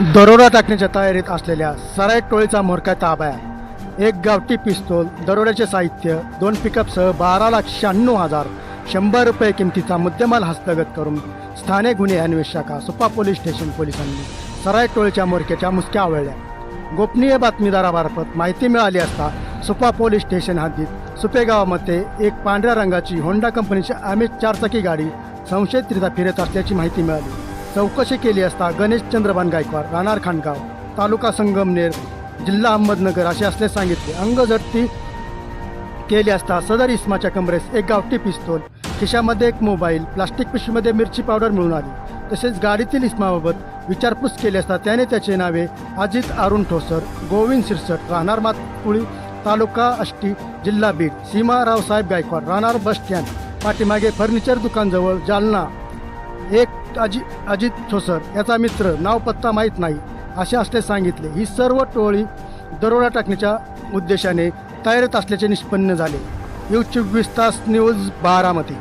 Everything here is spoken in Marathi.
दरोडा टाकण्याच्या तयारीत असलेल्या सराय टोळीचा मोरका ताब्यात एक गावठी पिस्तोल दरोड्याचे साहित्य दोन पिकअपसह बारा लाख शहाण्णव हजार शंभर रुपये किमतीचा मुद्देमाल हस्तगत करून स्थानिक गुन्हे अन्वेषका शाखा सुपा पोलीस स्टेशन पोलिसांनी सराय टोळीच्या मोरक्याच्या मुसक्या आवळल्या. गोपनीय बातमीदारामार्फत माहिती मिळाली असता सुपा पोलीस स्टेशन हद्दीत सुपेगावामध्ये एक पांढऱ्या रंगाची होंडा कंपनीची अमित चारचाकी गाडी संशयितरित्या फिरत असल्याची माहिती मिळाली. चौकशी केली असता गणेश चंद्रभान गायकवाड राहणार खानगाव तालुका संगमनेर जिल्हा अहमदनगर असे असले सांगितले. अंगझडती केली असता सदर इस्माच्या कमरेस एक गावठी पिस्तोल खिशामध्ये एक मोबाईल प्लास्टिक पिशवीमध्ये मिरची पावडर मिळून आली. तसेच गाडीतील इस्माबाबत विचारपूस केली असता त्याने त्याचे नावे अजित अरुण ठोसर गोविंद शिरसट राहणार मातपुळी तालुका अष्टी जिल्हा बीड सीमा रावसाहेब गायकवाड राहणार बस स्टँड पाठीमागे फर्निचर दुकानजवळ जालना एक अजि अजित ठोसर याचा मित्र नाव पत्ता माहीत नाही असे असले सांगितले. ही सर्व टोळी दरोडा टाकण्याच्या उद्देशाने तयारीत असल्याचे निष्पन्न झाले. न्यूज चोवीस तास न्यूज बारामती.